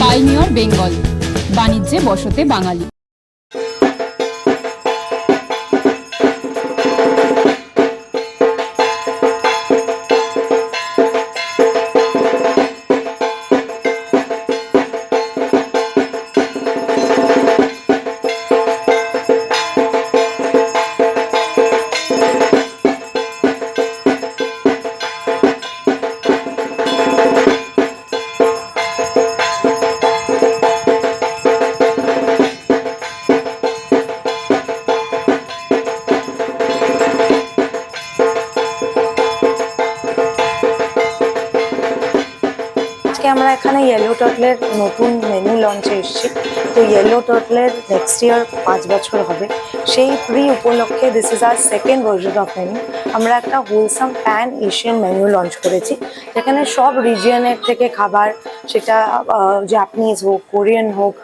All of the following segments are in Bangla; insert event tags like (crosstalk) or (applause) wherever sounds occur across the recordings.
পাইনিয়র বেঙ্গল বাণিজ্যে বসতে বাঙালি আজকে আমরা এখানে ইয়েলো টটলের নতুন মেনু লঞ্চে এসেছি। তো ইয়েলো টটলের নেক্সট ইয়ার পাঁচ বছর হবে। সেই প্রি উপলক্ষে this is our second version of menu আমরা একটা wholesome pan Asian menu launch করেছি। যেখানে সব রিজিয়নের থেকে খাবার সেটা জাপানিজ হোক কোরিয়ান হোক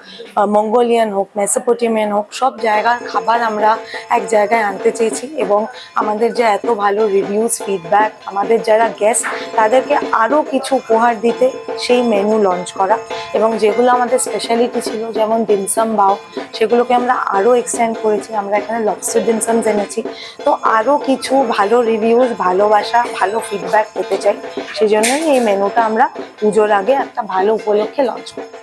মঙ্গোলিয়ান হোক মেসোপোটেমিয়ান হোক, সব জায়গার খাবার আমরা এক জায়গায় আনতে চেয়েছি এবং আমাদের যে এত ভালো রিভিউজ ফিডব্যাক আমাদের যারা গেস্ট তাদেরকে আরও কিছু উপহার দিতে সেই মেনু লঞ্চ করা এবং যেগুলো আমাদের স্পেশালিটি ছিল, যেমন ডিমসাম বাও, সেগুলোকে আমরা আরও এক্সটেন্ড করেছি। আমরা এখানে লবস্টার ডিমসামস এনেছি। তো আরও কিছু ভালো রিভিউজ ভালোবাসা, ভালো ফিডব্যাক পেতে চাই। সেই জন্যই এই মেনুটা আমরা পুজোর আগে একটা ভালো উপলক্ষে লঞ্চ করি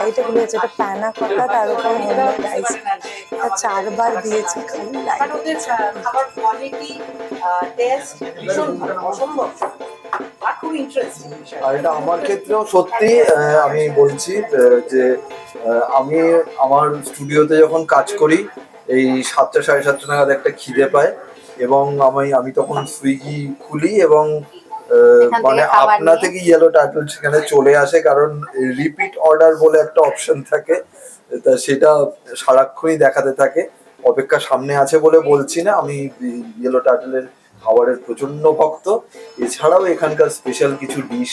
গলে লাইটে গুলো যেটা প্যানা কটা তার উপর হেলমেট রাইস এটা চারবার দিয়েছি খালি লাইট বাট ওদের খাবার কোয়ালিটি টেস্ট ভীষণ ভালো অসম্ভব। আর খুব ইন্টারেস্টিং আর এটা আমার ক্ষেত্রেও সত্যি আমি বলছি যে আমি আমার স্টুডিওতে যখন কাজ করি এই সাতটা সাড়ে সাতটা নাগাদ একটা খিদে পায় এবং আমি আমি তখন সুইগি খুলি এবং মানে আপনা থেকে ইয়েলো টাইটেল সেখানে চলে আসে কারণ রিপিট অর্ডার বলে একটা অপশন থাকে। তা সেটা সারাক্ষণই দেখাতে থাকে। অপেক্ষা সামনে আছে বলে বলছি না আমি ইয়েলো টাইটেলের খাবারের প্রচণ্ড ভক্ত। এছাড়াও এখানকার স্পেশাল কিছু ডিশ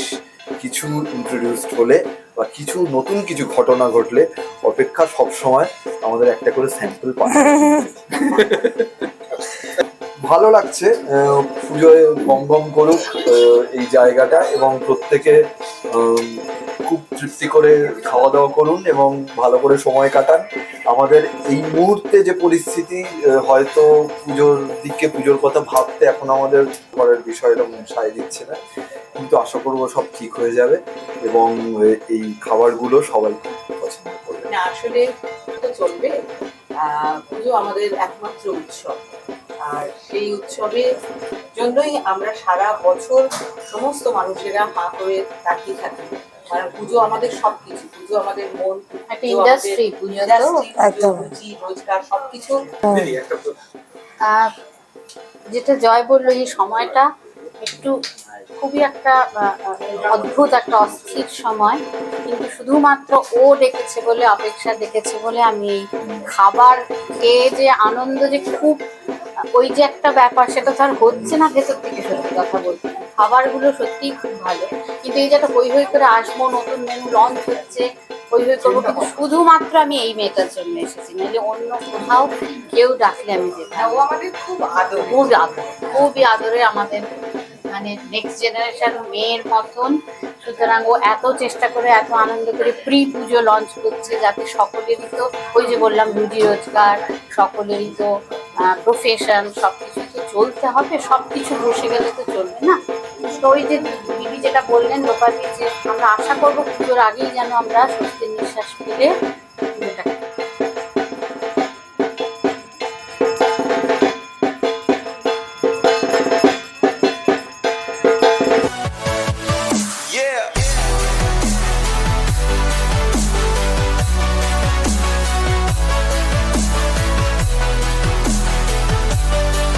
কিছু ইন্ট্রোডিউসড হলে বা কিছু নতুন কিছু ঘটনা ঘটলে অপেক্ষা সব সময় আমাদের একটা করে স্যাম্পল পায় (laughs) ভালো লাগছে পুজোয় গম গম করুক এই জায়গাটা এবং প্রত্যেকে খুব তৃপ্তি করে খাওয়া দাওয়া করুন এবং ভালো করে সময় কাটান। আমাদের এই মুহূর্তে যে পরিস্থিতি হয়তো পুজোর দিকে পুজোর কথা ভাবতে এখন আমাদের পরের বিষয়টা সায় দিচ্ছে না। কিন্তু আশা করব সব ঠিক হয়ে যাবে এবং এই খাবারগুলো সবাই পছন্দ করবে। আসলে চলবে। পুজো আমাদের একমাত্র উৎসব। আর সেই উৎসবের জন্যই আমরা সারা বছর সমস্ত মানুষেরা হা করে তাকিয়ে থাকি। কারণ পুজো আমাদের সবকিছু পুজো আমাদের মন একটা পুজো একদম। রোজগার সবকিছু। যেটা জয় বলল এই সময়টা একটু খুবই একটা অদ্ভুত একটা অস্থির সময়। কিন্তু শুধুমাত্র ও ডেকেছে বলে অপেক্ষা ডেকেছে বলে আমি এই খাবার খেয়ে যে আনন্দ যে খুব ওই যে একটা ব্যাপার সেটা তো আর হচ্ছে না ভেতর থেকে সত্যি কথা বলতে। খাবারগুলো সত্যিই খুব ভালো। কিন্তু এই যে একটা হই হই করে আসব নতুন মেনু লঞ্চ হচ্ছে হই হই করব কিন্তু শুধুমাত্র আমি এই মেয়েটার জন্য এসেছি। নাহলে অন্য কোথাও কেউ ডাকলে আমি যেতাম। হ্যাঁ, ও আমাদের খুব আদর। খুবই আদর খুবই আদরে আমাদের মানে নেক্সট জেনারেশন মেয়ের মতন। সুতরাং ও এত চেষ্টা করে এত আনন্দ করে প্রি পুজো লঞ্চ করছে যাতে সকলেরই তো ওই যে বললাম রুজি রোজগার সকলেরই তো প্রফেশন সব কিছু তো চলতে হবে সব কিছু বসে গেলে তো চলবে না। তো ওই যে দিদি যেটা বললেন লোকালি যে আমরা আশা করব পুজোর আগেই যেন আমরা স্বস্তির নিঃশ্বাস ফেলে পুজোটাকে